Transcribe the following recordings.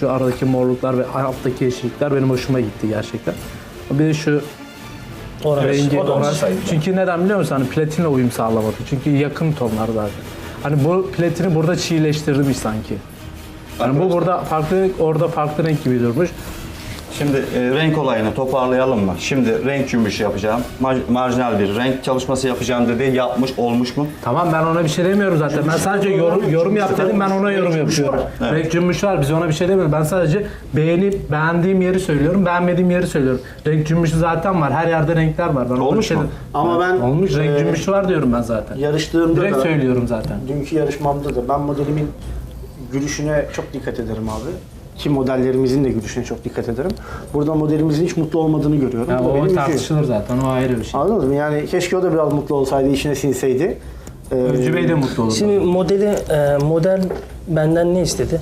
Şu aradaki morluklar ve alttaki yeşillikler benim hoşuma gitti gerçekten. Bir de şu Oranj. rengi oranj. olsaydı. Çünkü neden biliyor musun? Hani platinle uyum sağlamadı. Çünkü yakın tonlar zaten. Hani bu platini burada çiğleştirmiş sanki. Yani bu burada farklı, orada farklı renk gibi durmuş. Şimdi e, renk olayını toparlayalım mı? Şimdi renk cümbüşü yapacağım. Mar- marjinal bir renk çalışması yapacağım dedi. Yapmış, olmuş mu? Tamam ben ona bir şey demiyorum zaten. Ben sadece yorum, yorum yap dedim ben ona yorum yapıyorum. Renk cümbüş var biz ona bir şey demiyoruz. Ben sadece beğenip beğendiğim yeri söylüyorum, beğenmediğim yeri söylüyorum. Renk cümbüşü zaten var. Her yerde renkler var. Ben ona Olmuş bir şey mu? Ama ben Olmuş. Renk e, cümbüşü var diyorum ben zaten. yarıştığımda Direkt da, söylüyorum zaten. dünkü yarışmamda da ben modelimin gülüşüne çok dikkat ederim abi. Ki modellerimizin de gülüşüne çok dikkat ederim. Burada modelimizin hiç mutlu olmadığını görüyorum. Ya Bu da benim o üzüyor. tartışılır zaten. O ayrı bir şey. Anladınız mı? Yani keşke o da biraz mutlu olsaydı, işine sinseydi. Ee, Öncü Bey de mutlu olur. Şimdi modeli, e, model benden ne istedi?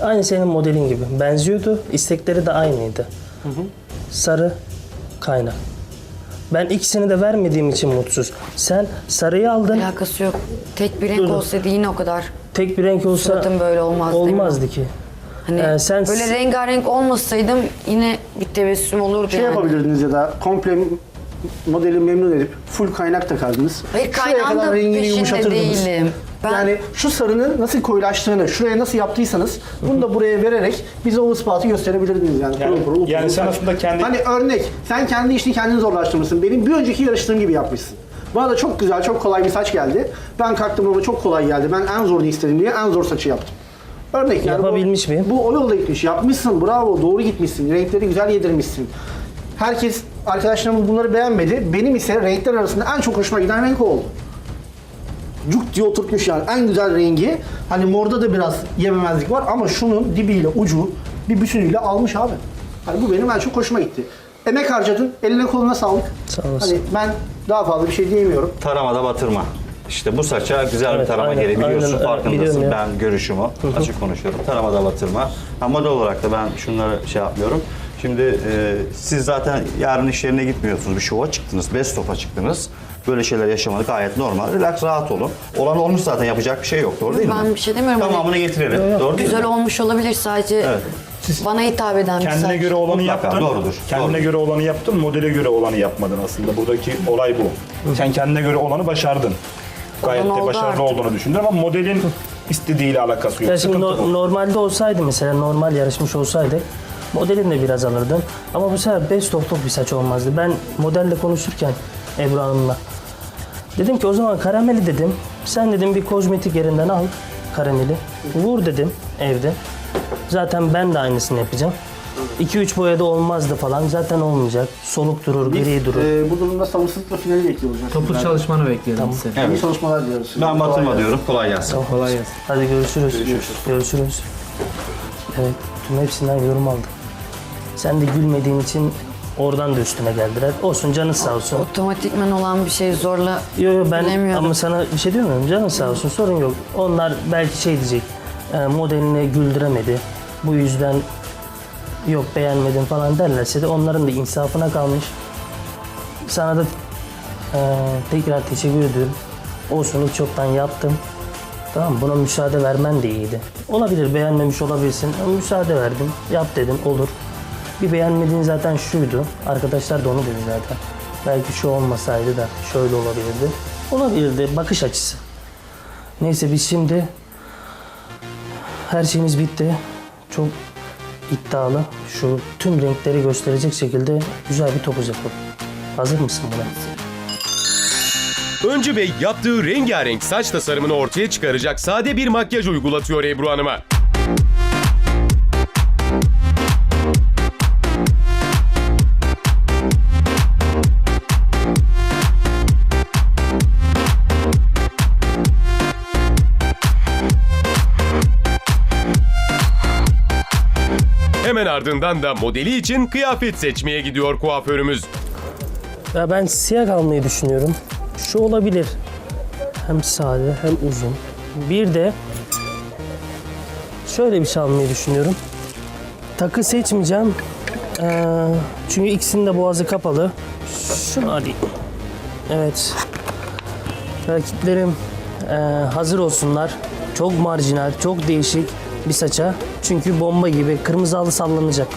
Aynı senin modelin gibi. Benziyordu. istekleri de aynıydı. Sarı, kaynak. Ben ikisini de vermediğim için mutsuz. Sen sarıyı aldın. Alakası yok. Tek bir renk Dur, olsaydı yine o kadar Tek bir renk olsa suratım böyle olmazdı. olmazdı ki. Hani Ee, sen- böyle rengarenk olmasaydım yine bir tebessüm olurdu şey yani. yapabilirdiniz ya da komple modeli memnun edip full kaynak takardınız. Hayır Şuraya kaynağın kadar da rengini peşinde yumuşatırdınız. değilim. Ben Yani şu sarının nasıl koyulaştığını, şuraya nasıl yaptıysanız bunu da buraya vererek bize o ispatı gösterebilirdiniz yani. Yani- Pırıl pırıl, yani pırıl sen aslında kendi- Hani örnek, sen kendi işini kendin zorlaştırmışsın. Benim bir önceki yarıştığım gibi yapmışsın. Bana da çok güzel, çok kolay bir saç geldi. Ben kalktım ama çok kolay geldi. Ben en zorunu istedim diye en zor saçı yaptım. Örnek yani Yapabilmiş bu, miyim? Bu o yolda gitmiş. Yapmışsın, bravo, doğru gitmişsin. Renkleri güzel yedirmişsin. Herkes, arkadaşlarımız bunları beğenmedi. Benim ise renkler arasında en çok hoşuma giden renk oldu cuk diye oturtmuş yani en güzel rengi. Hani morda da biraz yememezlik var ama şunun dibiyle ucu bir bütünüyle almış abi. Hani bu benim en çok hoşuma gitti. Emek harcadın, eline koluna sağlık. Sağ olasın. Hani ben daha fazla bir şey diyemiyorum. Taramada batırma. İşte bu saça güzel bir Evet, tarama aynen, gereği biliyorsun aynen, farkındasın. biliyorum ya. Ben görüşümü açık konuşuyorum. Taramada batırma. Ha, model olarak da ben şunları şey yapmıyorum. Şimdi e, siz zaten yarın iş yerine gitmiyorsunuz. Bir şova çıktınız, best of'a çıktınız. Böyle şeyler yaşamak gayet normal. Relax, rahat olun. Olan olmuş zaten yapacak bir şey yok. Doğru değil mi? Ben bir şey demiyorum. Tamamını getirelim. Doğru değil güzel mi? olmuş olabilir sadece Evet. bana hitap eden bir Kendine saç. göre olanı Mutlaka, yaptın. doğrudur, Kendine doğrudur. göre olanı yaptın, modele göre olanı yapmadın aslında. Buradaki olay bu. Sen kendine göre olanı başardın. Gayet de oldu başarılı artık. olduğunu düşünüyorum ama modelin istediğiyle alakası yok. Ya şimdi Sıkıntı no- bu. normalde olsaydı mesela normal yarışmış olsaydı modelin de biraz alırdım. Ama bu sefer best of'luk bir saç olmazdı. Ben modelle konuşurken Ebru Hanım'la dedim ki o zaman karameli dedim. Sen dedim bir kozmetik yerinden al karameli. Vur dedim evde. Zaten ben de aynısını yapacağım. 2-3 boyada olmazdı falan. Zaten olmayacak. Soluk durur, gri durur. Ee, bu durumda sabırsızlıkla finali bekliyor olacağız. Topuk sizlerden. çalışmanı bekliyorum seni. İyi çalışmalar diliyoruz. Ben batırma diyorum. Kolay gelsin. Kolay gelsin. Hadi görüşürüz. Görüşürüz. Evet, tüm hepsinden yorum aldık. Sen de gülmediğin için oradan da üstüne geldiler. Olsun canın sağ olsun. Otomatikman olan bir şey zorla Yo yo ben ama sana bir şey demiyorum. Canın sağ olsun sorun yok. Onlar belki şey diyecek. e, modelini güldüremedi. Bu yüzden yok beğenmedim falan derlerse de onların da insafına kalmış. Sana da e, tekrar teşekkür ediyorum. Olsun çoktan yaptım. Tamam buna müsaade vermen de iyiydi. Olabilir beğenmemiş olabilirsin müsaade verdim. Yap dedim olur. Bir beğenmediğin zaten şuydu. Arkadaşlar da onu dedi zaten. Belki şu olmasaydı da şöyle olabilirdi. Olabilirdi bakış açısı. Neyse biz şimdi her şeyimiz bitti. Çok iddialı. Şu tüm renkleri gösterecek şekilde güzel bir topuz yapalım. Hazır mısın buna? Öncü Bey yaptığı rengarenk saç tasarımını ortaya çıkaracak sade bir makyaj uygulatıyor Ebru Hanım'a. Hemen ardından da modeli için kıyafet seçmeye gidiyor kuaförümüz. Ya ben siyah almayı düşünüyorum. Şu olabilir. Hem sade hem uzun. Bir de şöyle bir şey almayı düşünüyorum. Takı seçmeyeceğim. Ee, çünkü ikisinin de boğazı kapalı. Şunu alayım. Evet. Rakiplerim ee, hazır olsunlar. Çok marjinal, çok değişik bir saça Çünkü bomba gibi kırmızı halı sallanacak.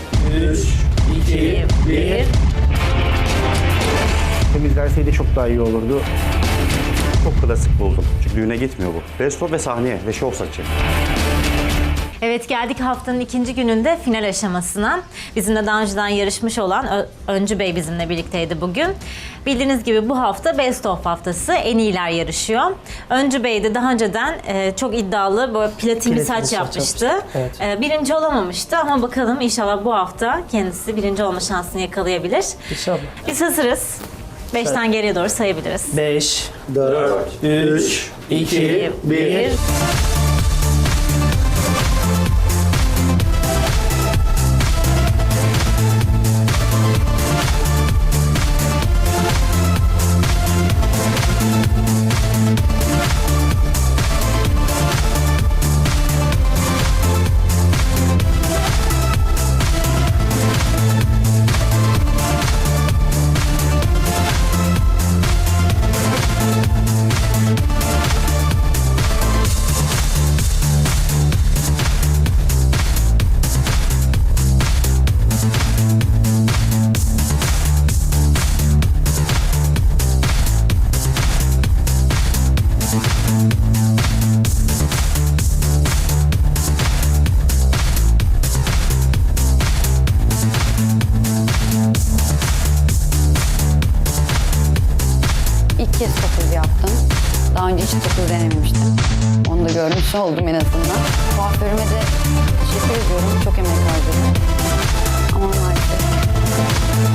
Temizlenseydi çok daha iyi olurdu. Çok klasik buldum. Çünkü düğüne gitmiyor bu. Best of ve sahneye ve şov saçı. Evet geldik haftanın ikinci gününde final aşamasına. Bizimle daha önceden yarışmış olan Ö- Öncü Bey bizimle birlikteydi bugün. Bildiğiniz gibi bu hafta Best of haftası en iyiler yarışıyor. Öncü Bey de daha önceden e, çok iddialı böyle platin bir saç yapmıştı. yapmıştı, evet. E, birinci olamamıştı ama bakalım inşallah bu hafta kendisi birinci olma şansını yakalayabilir. İnşallah. Biz hazırız. Beşten geriye doğru sayabiliriz. 5, 3, 2, 1. da görmüş oldum en azından. Kuaförüme de teşekkür ediyorum. Çok emek harcadım. Ama maalesef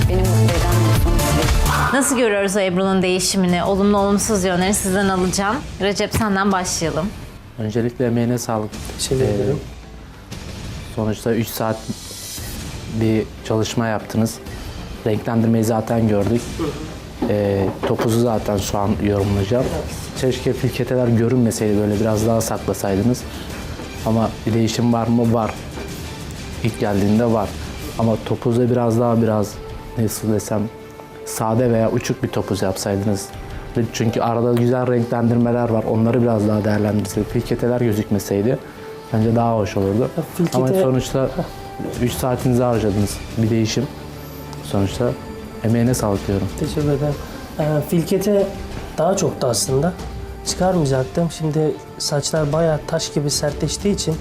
beni mutlu eden bir sonuç değil. Nasıl görüyoruz Ebru'nun değişimini? Olumlu olumsuz yönleri sizden alacağım. Recep senden başlayalım. Öncelikle emeğine sağlık. Teşekkür Ee, ederim. Sonuçta 3 saat bir çalışma yaptınız. Renklendirmeyi zaten gördük. Ee, topuzu zaten şu an yorumlayacağım. Keşke filketeler görünmeseydi böyle biraz daha saklasaydınız. Ama bir değişim var mı? Var. İlk geldiğinde var. Ama topuzda biraz daha biraz nasıl desem sade veya uçuk bir topuz yapsaydınız. Çünkü arada güzel renklendirmeler var. Onları biraz daha değerlendirseydi. Filketeler gözükmeseydi bence daha hoş olurdu. filkete- Ama sonuçta 3 saatinizi harcadınız. Bir değişim. Sonuçta emeğine sağlık diyorum. Teşekkür ederim. Ee, filkete daha çoktu aslında. Çıkarmayacaktım. Şimdi saçlar bayağı taş gibi sertleştiği için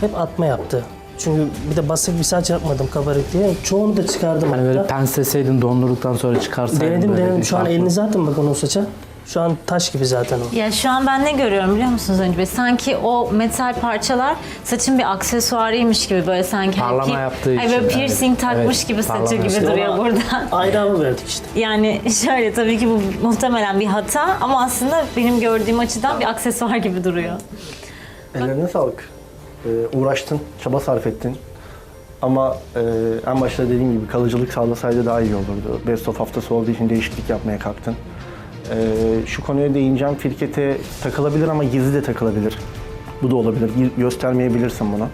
hep atma yaptı. Çünkü bir de basık bir saç yapmadım kabarık diye. Çoğunu da çıkardım Hani böyle hatta. pensleseydin dondurduktan sonra çıkarsaydın. Denedim denedim. Şu an farklı. elini zaten bakın o saça. Şu an taş gibi zaten o. Ya şu an ben ne görüyorum biliyor musunuz Öncü Bey? Sanki o metal parçalar saçın bir aksesuarıymış gibi böyle sanki. hani Parlama pi- yaptığı Ay böyle için, piercing evet. takmış Evet, gibi saçı parlama gibi yapıyor. duruyor burada. Ayrı hava verdik işte. Yani şöyle tabii ki bu muhtemelen bir hata ama aslında benim gördüğüm açıdan bir aksesuar gibi duruyor. Ellerine sağlık. Ee, uğraştın, çaba sarf ettin. Ama e, en başta dediğim gibi kalıcılık sağlasaydı daha iyi olurdu. Best of haftası olduğu için değişiklik yapmaya kalktın. Ee, şu konuya değineceğim. Firkete takılabilir ama gizli de takılabilir. Bu da olabilir. Göstermeyebilirsin bunu.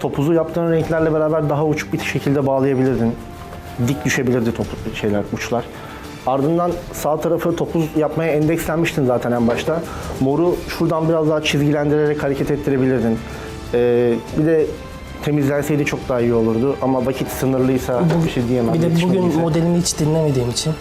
Topuzu yaptığın renklerle beraber daha uçuk bir şekilde bağlayabilirdin. Dik düşebilirdi topu, şeyler, uçlar. Ardından sağ tarafı topuz yapmaya endekslenmiştin zaten en başta. Moru şuradan biraz daha çizgilendirerek hareket ettirebilirdin. Ee, bir de temizlenseydi çok daha iyi olurdu ama vakit sınırlıysa bir şey diyemem. Bir de bugün modelini hiç dinlemediğim için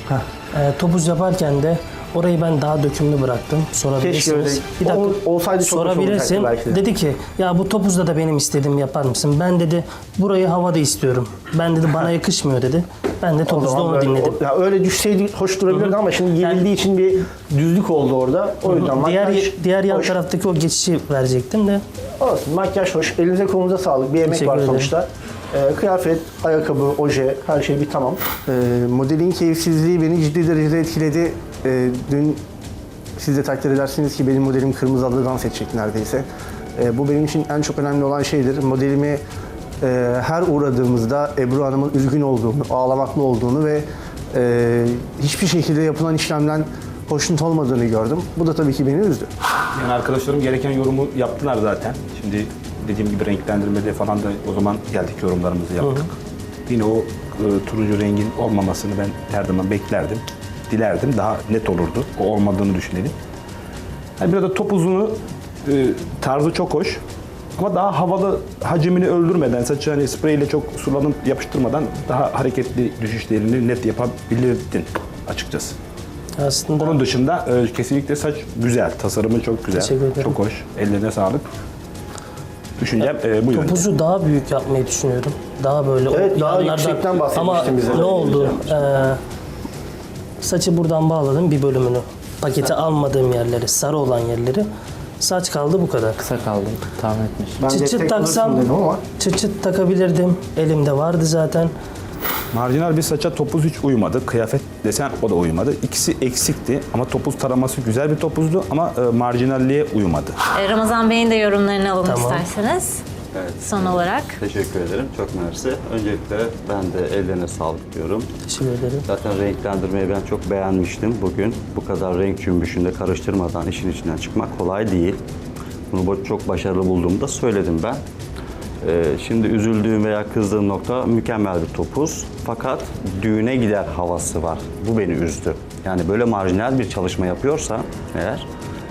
e, topuz yaparken de orayı ben daha dökümlü bıraktım. Sorabilirsiniz. öyle- Ol- olsaydı çok hoş Sorabilirsin. belki de. Dedi ki ya bu topuzda da benim istediğimi yapar mısın? Ben dedi burayı havada istiyorum. Ben dedi bana yakışmıyor dedi. Ben de topuzda onu dinledim. o- ya öyle düşseydi hoş durabilirdi ama şimdi Yani- gerildiği için bir düzlük oldu orada. O yüzden Diğer makyaj diğer yan hoş. taraftaki o geçişi verecektim de Olsun makyaj hoş. Elinize kolunuza sağlık. Bir emek Teşekkür var ederim. sonuçta. Ee, kıyafet, ayakkabı, oje her şey bir tamam. Ee, modelin keyifsizliği beni ciddi derecede etkiledi. Ee, dün siz de takdir edersiniz ki benim modelim kırmızı adlı dans edecek neredeyse. Ee, bu benim için en çok önemli olan şeydir. Modelimi e, her uğradığımızda Ebru Hanım'ın üzgün olduğunu, ağlamaklı olduğunu ve e, hiçbir şekilde yapılan işlemden hoşnut olmadığını gördüm. Bu da tabii ki beni üzdü. Yani arkadaşlarım gereken yorumu yaptılar zaten. Şimdi dediğim gibi renklendirmede falan da o zaman geldik yorumlarımızı yaptık. Yine o e, turuncu rengin olmamasını ben her zaman beklerdim. Dilerdim. Daha net olurdu. O olmadığını düşünelim. Yani biraz da top uzunu e, tarzı çok hoş. Ama daha havalı hacmini öldürmeden, saçı hani spreyle çok sulanıp yapıştırmadan daha hareketli düşüşlerini net yapabilirdin açıkçası. Aslında Onun dışında e, kesinlikle saç güzel, tasarımı çok güzel, Teşekkür ederim. çok hoş. Ellerine sağlık. Düşüncem e, bu yönde. topuzu daha büyük yapmayı düşünüyorum. Daha böyle Evet, o daha yanlardan- yüksekten bahsetmiştin Ama bize. ne oldu? Ee, saçı buradan bağladım bir bölümünü. Pakete almadığım yerleri, sarı olan yerleri. Saç kaldı bu kadar. Kısa kaldım tahmin etmiş. Ben Çıt çıt destek taksam dedim ama çıt çıt takabilirdim. Elimde vardı zaten. Marjinal bir saça topuz hiç uymadı. Kıyafet desen o da uymadı. İkisi eksikti ama topuz taraması güzel bir topuzdu ama e, marjinalliğe uymadı. Ee, Ramazan Bey'in de yorumlarını alalım Tamam. isterseniz. Evet. Son olarak. Teşekkür ederim. Çok mersi. Öncelikle ben de ellerine sağlık diyorum. Teşekkür ederim. Zaten renklendirmeyi ben çok beğenmiştim bugün. Bu kadar renk cümbüşünde karıştırmadan işin içinden çıkmak kolay değil. Bunu bu- çok başarılı bulduğumu da söyledim ben. Ee, şimdi üzüldüğüm veya kızdığım nokta mükemmel bir topuz. Fakat düğüne gider havası var. Bu beni üzdü. Yani böyle marjinal bir çalışma yapıyorsa eğer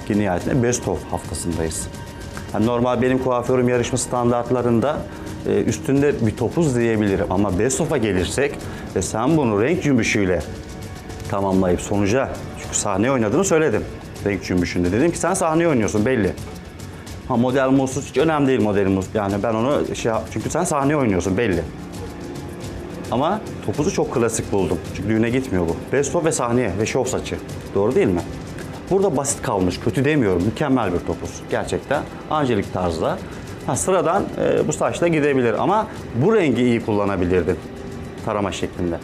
ki nihayetinde Best of haftasındayız. Yani normal benim kuaförüm yarışma standartlarında e, üstünde bir topuz diyebilirim. Ama Best of'a gelirsek ve sen bunu renk cümbüşüyle tamamlayıp sonuca çünkü sahne oynadığını söyledim renk cümbüşünde. Dedim ki sen sahne oynuyorsun belli. Ha model mutsuz hiç önemli değil model mutsuz. Yani ben onu şey çünkü sen sahne oynuyorsun belli. Ama topuzu çok klasik buldum. Çünkü düğüne gitmiyor bu. Best of ve sahneye ve şov saçı. Doğru değil mi? Burada basit kalmış. Kötü demiyorum. Mükemmel bir topuz. Gerçekten. Angelik tarzda. Ha, sıradan e, bu saçla gidebilir ama bu rengi iyi kullanabilirdin. Tarama şeklinde.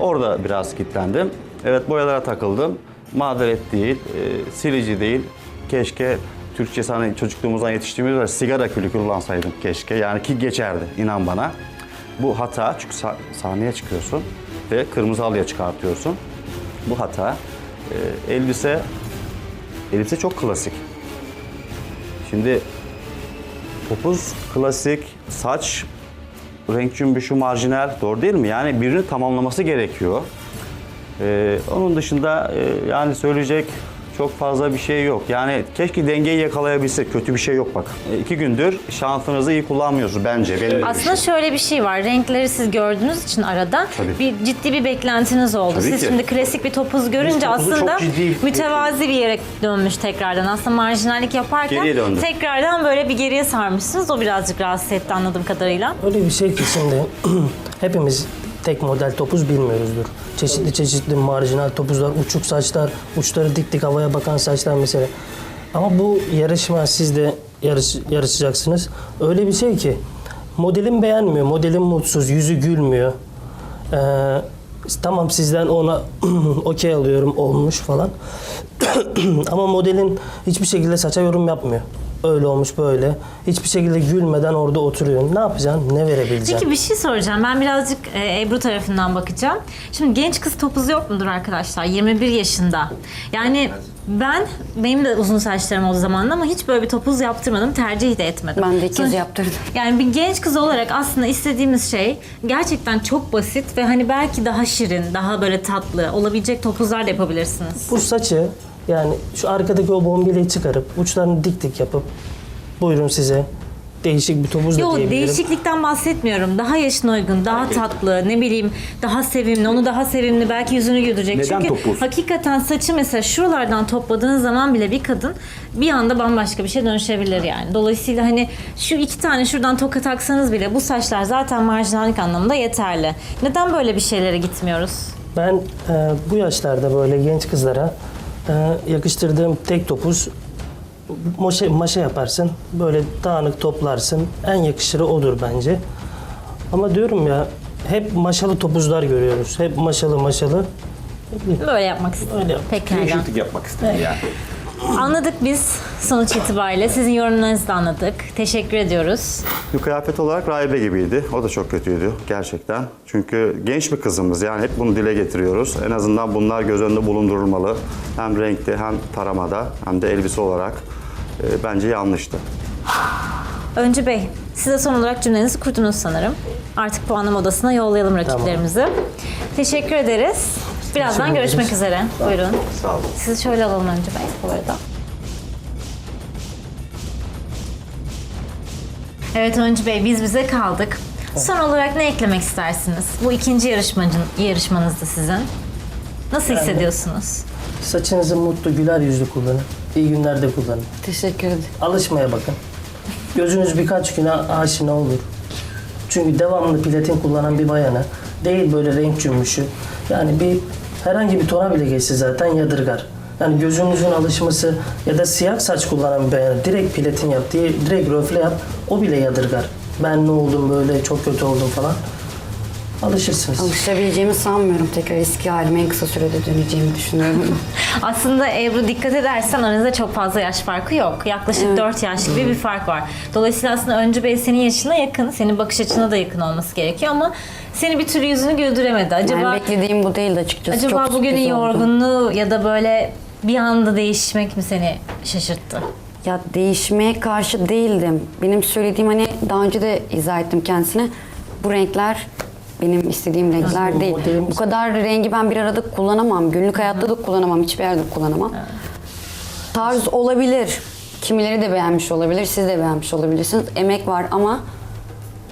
Orada biraz kilitlendim. Evet boyalara takıldım. Mağderet değil, e, silici değil. Keşke Türkçe hani çocukluğumuzdan yetiştiğimizde sigara külü kullansaydım keşke. Yani ki geçerdi inan bana. Bu hata çünkü sa- sahneye çıkıyorsun ve kırmızı halıya çıkartıyorsun. Bu hata. E, elbise elbise çok klasik. Şimdi topuz klasik, saç renk cümbüşü marjinal doğru değil mi? Yani birini tamamlaması gerekiyor. Ee, onun dışında e, yani söyleyecek çok fazla bir şey yok. Yani keşke dengeyi yakalayabilsek. Kötü bir şey yok bak. E, iki gündür şansınızı iyi kullanmıyorsunuz bence. Benim de Aslında düşüncem. şöyle bir şey var. Renkleri siz gördüğünüz için arada Tabii. bir ciddi bir beklentiniz oldu. Tabii siz ki. şimdi klasik bir topuz görünce topuzu çok aslında ciddi mütevazi bir yere dönmüş tekrardan. Aslında marjinallik yaparken döndü. tekrardan böyle bir geriye sarmışsınız. O birazcık rahatsız etti anladığım kadarıyla. Öyle bir şey ki şimdi hepimiz tek model topuz bilmiyoruzdur. Çeşitli çeşitli marjinal topuzlar, uçuk saçlar, uçları dik dik havaya bakan saçlar mesela. Ama bu yarışma siz de yarış, yarışacaksınız. Öyle bir şey ki modelim beğenmiyor, modelim mutsuz, yüzü gülmüyor. Ee, tamam sizden ona okey alıyorum olmuş falan. Ama modelin hiçbir şekilde saça yorum yapmıyor. Öyle olmuş böyle. Hiçbir şekilde gülmeden orada oturuyor. Ne yapacaksın? Ne verebileceksin? Peki bir şey soracağım. Ben birazcık e, Ebru tarafından bakacağım. Şimdi genç kız topuzu yok mudur arkadaşlar? 21 yaşında. Yani ben, benim de uzun saçlarım oldu zamanında ama hiç böyle bir topuz yaptırmadım. Tercih de etmedim. Ben de Sonuç- yaptırdım. Yani bir genç kız olarak aslında istediğimiz şey gerçekten çok basit ve hani belki daha şirin, daha böyle tatlı olabilecek topuzlar da yapabilirsiniz. Bu saçı yani şu arkadaki o bombileyi çıkarıp uçlarını dik dik yapıp buyurun size değişik bir topuz da Yok diyebilirim. değişiklikten bahsetmiyorum. Daha yaşına uygun, daha tatlı, ne bileyim daha sevimli, onu daha sevimli belki yüzünü güldürecek. Neden Çünkü topuz? hakikaten saçı mesela şuralardan topladığın zaman bile bir kadın bir anda bambaşka bir şey dönüşebilir yani. Dolayısıyla hani şu iki tane şuradan toka taksanız bile bu saçlar zaten marjinallik anlamında yeterli. Neden böyle bir şeylere gitmiyoruz? Ben e, bu yaşlarda böyle genç kızlara yakıştırdığım tek topuz maşa, maşa yaparsın. Böyle dağınık toplarsın. En yakışırı odur bence. Ama diyorum ya hep maşalı topuzlar görüyoruz. Hep maşalı maşalı. Böyle yapmak istedim. Öyle yap. Değişiklik yapmak istedim yani. Anladık biz sonuç itibariyle. Sizin yorumlarınızı da anladık. Teşekkür ediyoruz. Bir kıyafet olarak rahibe gibiydi. O da çok kötüydü gerçekten. Çünkü genç bir kızımız yani hep bunu dile getiriyoruz. En azından bunlar göz önünde bulundurulmalı. Hem renkte hem taramada hem de elbise olarak e, bence yanlıştı. Öncü Bey, size son olarak cümlenizi kurdunuz sanırım. Artık puanlama odasına yollayalım rakiplerimizi. Teşekkür ederiz. Birazdan görüşmek üzere. Buyurun. Sağ olun. Sizi şöyle alalım Öncü Bey bu arada. Evet Öncü Bey biz bize kaldık. Son olarak ne eklemek istersiniz? Bu ikinci yarışmacın, yarışmanızda sizin. Nasıl hissediyorsunuz? Saçınızı mutlu, güler yüzlü kullanın. İyi günlerde kullanın. Teşekkür ederim. Alışmaya bakın. Gözünüz birkaç güne aşina olur. Çünkü devamlı platin kullanan bir bayana değil böyle renk cümbüşü. Yani bir herhangi bir tona bile geçse zaten yadırgar. Yani gözünüzün alışması ya da siyah saç kullanan bir direkt platin yap diye direkt röfle yap o bile yadırgar. Ben ne oldum böyle çok kötü oldum falan. Alışırsınız. Alışabileceğimi sanmıyorum. Tekrar eski halime en kısa sürede döneceğimi düşünüyorum. Aslında Ebru dikkat edersen aranızda çok fazla yaş farkı yok. Yaklaşık 4 yaş gibi bir fark var. Dolayısıyla aslında Öncü Bey senin yaşına yakın, senin bakış açına da yakın olması gerekiyor ama seni bir türlü yüzünü güldüremedi. Acaba yani beklediğim bu değildi açıkçası. acaba Çok bugünün yorgunluğu ya da böyle bir anda değişmek mi seni şaşırttı? Ya değişmeye karşı değildim. Benim söylediğim hani daha önce de izah ettim kendisine. Bu renkler benim istediğim renkler Aslında değil. Bu kadar rengi ben bir arada kullanamam. Günlük hayatta da kullanamam. Hiçbir yerde kullanamam. Tarz olabilir. Kimileri de beğenmiş olabilir. Siz de beğenmiş olabilirsiniz. Emek var ama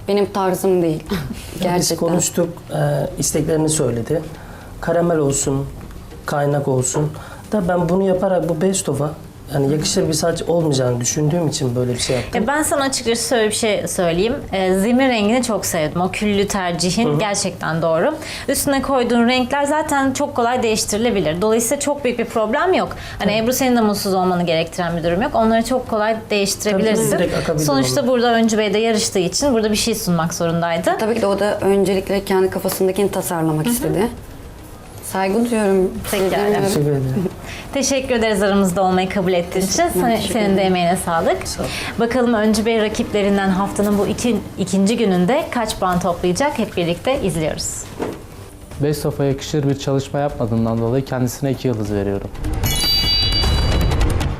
benim tarzım değil. Biz Gerçekten. konuştuk, e, isteklerini söyledi. Karamel olsun, kaynak olsun. Da ben bunu yaparak bu best yani yakışır bir saç olmayacağını düşündüğüm için böyle bir şey yaptım. Ya ben sana açıkçası şöyle bir şey söyleyeyim. Ee, Zemin rengini çok sevdim. O küllü tercihin gerçekten doğru. Üstüne koyduğun renkler zaten çok kolay değiştirilebilir. Dolayısıyla çok büyük bir problem yok. Hani Ebru senin de mutsuz olmanı gerektiren bir durum yok. Onları çok kolay değiştirebilirsin. Tabii, direkt akabilir Sonuçta onu. burada Öncü Bey de yarıştığı için burada bir şey sunmak zorundaydı. Tabii ki de o da öncelikle kendi kafasındakini tasarlamak istedi. Saygı duyuyorum. Pekala. Teşekkür ederim. Teşekkür ederiz aramızda olmayı kabul ettiğin için. Sen- senin de emeğine sağlık. Sağ. Bakalım Öncü Bey rakiplerinden haftanın bu iki, ikinci gününde kaç puan toplayacak hep birlikte izliyoruz. Best of'a yakışır bir çalışma yapmadığından dolayı kendisine 2 yıldız veriyorum.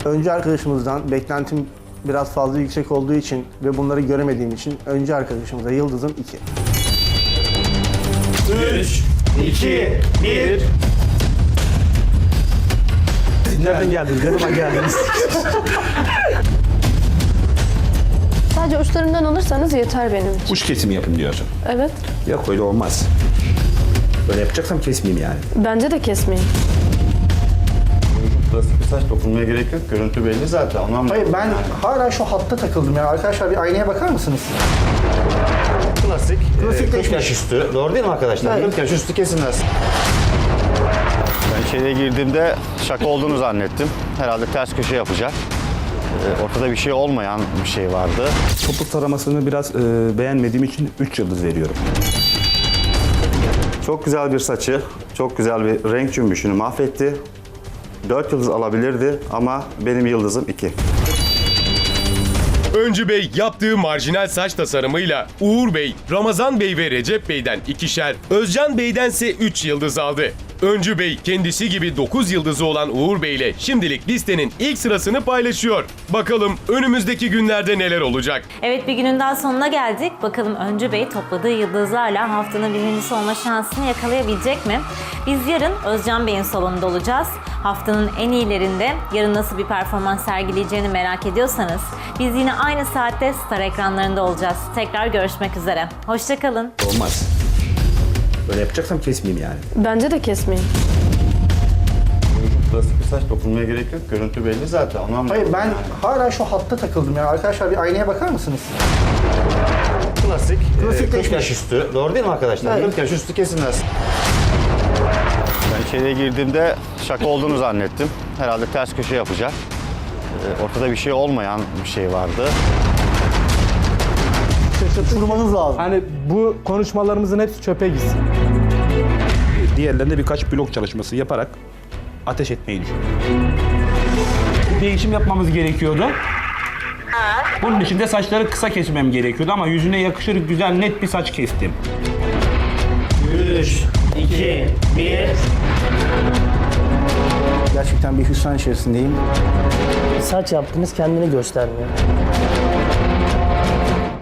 Önce arkadaşımızdan beklentim biraz fazla yüksek olduğu için ve bunları göremediğim için önce arkadaşımıza yıldızım 2. 2, 1. Nereden geldiniz? Yanıma geldiniz. Sadece uçlarından alırsanız yeter benim için. Uç kesimi yapın diyorsun. Evet. Yok öyle olmaz. Böyle yapacaksam kesmeyeyim yani. Bence de kesmeyin. Klasik bir saç dokunmaya gerek yok. Görüntü belli zaten. Ondan Hayır ben hala şu hatta takıldım ya. Arkadaşlar bir aynaya bakar mısınız? Klasik, Klasik e, 40 değişmiş. yaş üstü. Doğru değil mi arkadaşlar? Evet. 40 yaş üstü kesilmez. Ben içeriye girdiğimde şaka olduğunu zannettim. Herhalde ters köşe yapacak. E, Ortada bir şey olmayan bir şey vardı. Topuk taramasını biraz e, beğenmediğim için 3 yıldız veriyorum. Çok güzel bir saçı, çok güzel bir renk cümbüşünü mahvetti. 4 yıldız alabilirdi ama benim yıldızım 2. Öncü Bey yaptığı marjinal saç tasarımıyla Uğur Bey, Ramazan Bey ve Recep Bey'den ikişer, Özcan Bey'dense 3 yıldız aldı. Öncü Bey kendisi gibi 9 yıldızı olan Uğur Bey ile şimdilik listenin ilk sırasını paylaşıyor. Bakalım önümüzdeki günlerde neler olacak? Evet bir günün daha sonuna geldik. Bakalım Öncü Bey topladığı yıldızlarla haftanın birincisi olma şansını yakalayabilecek mi? Biz yarın Özcan Bey'in salonunda olacağız. Haftanın en iyilerinde yarın nasıl bir performans sergileyeceğini merak ediyorsanız biz yine aynı saatte Star ekranlarında olacağız. Tekrar görüşmek üzere. Hoşçakalın. Olmaz. Böyle yapacaksam kesmeyeyim yani. Bence de kesmeyin. Klasik bir saç dokunmaya gerek yok. Görüntü belli zaten. Ondan Hayır ben hala şu hatta takıldım ya. Arkadaşlar bir aynaya bakar mısınız? Klasik, Klasik e, 40 değişmiş. yaş üstü. Doğru değil mi arkadaşlar? Evet. 40 yaş üstü kesilmez. Ben içeriye girdiğimde şaka olduğunu zannettim. Herhalde ters köşe yapacak. E, Ortada bir şey olmayan bir şey vardı. Vurmanız lazım. Hani bu konuşmalarımızın hepsi çöpe gitsin. Diğerlerinde birkaç blok çalışması yaparak ateş etmeyi düşünüyorum. Değişim yapmamız gerekiyordu. Bunun için de saçları kısa kesmem gerekiyordu ama yüzüne yakışır güzel net bir saç kestim. 3, 2, 1. Gerçekten bir hüsran içerisindeyim. Saç yaptınız kendini göstermiyor.